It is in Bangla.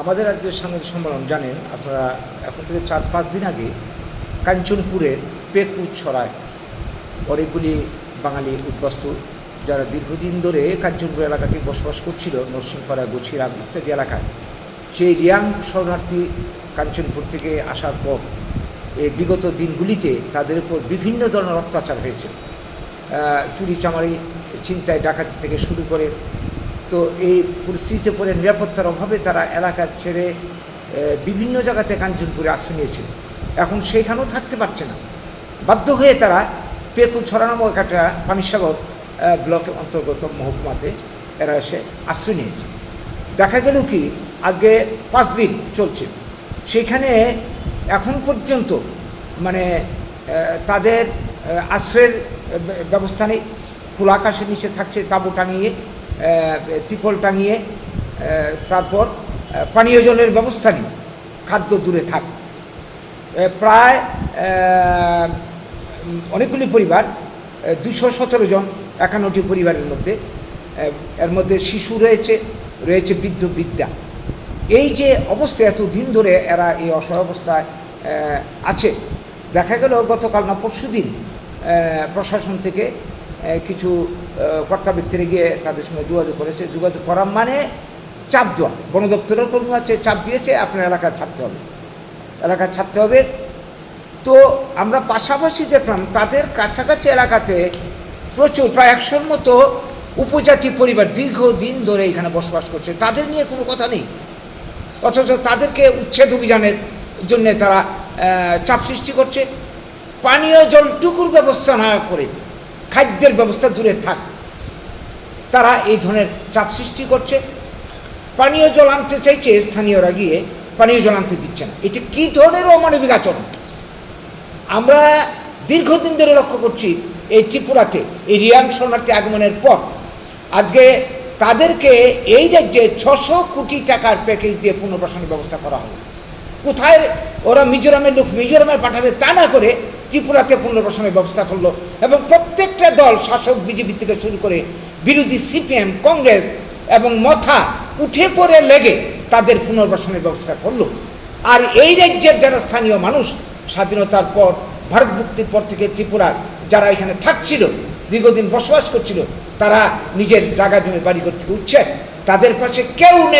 আমাদের আজকে সাংবাদিক সম্মেলন, জানেন, আপনারা এখন থেকে চার, পাঁচ দিন আগে কাঞ্চনপুরের পেকুছড়ায় অনেকগুলি বাঙালি উদ্বাস্তু যারা দীর্ঘদিন ধরে কাঞ্চনপুর এলাকাতে বসবাস করছিল, নরসিংপাড়া, গছিরা ইত্যাদি এলাকায়। সেই রিয়াং শরণার্থী কাঞ্চনপুর থেকে আসার পর এই বিগত দিনগুলিতে তাদের উপর বিভিন্ন ধরনের অত্যাচার হয়েছে। চুরি চামারি ছিনতাই, ডাকাতি থেকে শুরু করে তো এই পরিস্থিতিতে পরে নিরাপত্তার অভাবে তারা এলাকা ছেড়ে বিভিন্ন জায়গাতে কাঞ্চনপুরে আশ্রয় নিয়েছিল। এখন সেইখানেও থাকতে পারছে না। বাধ্য হয়ে তারা পেকু ছড়া নামক একটা পানিসাগর ব্লকের অন্তর্গত মহকুমাতে এরা এসে আশ্রয় নিয়েছে। দেখা গেল কি, আজকে পাঁচ দিন চলছে। সেখানে এখন পর্যন্ত মানে তাদের আশ্রয়ের ব্যবস্থা নেই। খোলা আকাশের নিচে থাকছে তাঁবু টাঙিয়ে ত্রিপল টাঙিয়ে তারপর পানীয় জলের ব্যবস্থা নেই খাদ্য দূরে থাক। প্রায় অনেকগুলি পরিবার দুশো সতেরো জন, একান্নটি পরিবারের মধ্যে এর মধ্যে শিশু রয়েছে রয়েছে বৃদ্ধ বিদ্যা এই যে অবস্থা, এত দিন ধরে এরা এই অসহায় অবস্থায় আছে, দেখা গেল গতকাল না পরশু দিন প্রশাসন থেকে কিছু আহ, কর্তা ব্যক্তিরা গিয়ে তাদের সঙ্গে যোগাযোগ করেছে। যোগাযোগ করা মানে চাপ দেওয়া। বন দপ্তরের কর্মী আছে চাপ দিয়েছে আপনার এলাকায় ছাড়তে হবে। এলাকায় ছাড়তে হবে। তো আমরা পাশাপাশি দেখলাম তাদের কাছাকাছি এলাকাতে প্রচুর প্রায় একশোর মতো উপজাতি পরিবার দীর্ঘদিন ধরে এখানে বসবাস করছে। তাদের নিয়ে কোনো কথা নেই। অথচ তাদেরকে উচ্ছেদ অভিযানের জন্য তারা চাপ সৃষ্টি করছে। পানীয় জলটুকুর ব্যবস্থা না করে খাদ্যের ব্যবস্থা দূরে থাক। তারা এই ধরনের চাপ সৃষ্টি করছে। পানীয় জল আনতে চাইছে স্থানীয়রা গিয়ে পানীয় জল আনতে দিচ্ছে না। এটা কী ধরনের অমানবিক আচরণ? আমরা দীর্ঘদিন ধরে লক্ষ্য করছি এই ত্রিপুরাতে, এই রিয়াং শরণার্থী আগমনের পর আজকে তাদেরকে এই রাজ্যে ছশো কোটি টাকার প্যাকেজ দিয়ে পুনর্বাসনের ব্যবস্থা করা হলো। কোথায় ওরা মিজোরামের লোক মিজোরামে পাঠাবে তা না করে ত্রিপুরাতে পুনর্বাসনের ব্যবস্থা করল এবং প্রত্যেকটা দল, শাসক, বিজেপি থেকে শুরু করে বিরোধী সিপিএম, কংগ্রেস এবং মথা উঠে পড়ে লেগে তাদের পুনর্বাসনের ব্যবস্থা করল। আর এই রাজ্যের যারা স্থানীয় মানুষ, স্বাধীনতার পর, ভারত মুক্তির পর থেকে ত্রিপুরার যারা এখানে থাকছিল, দীর্ঘদিন বসবাস করছিল, তারা নিজের জায়গা জমি বাড়ি করতে উঠছে। তাদের পাশে কেউ নেই।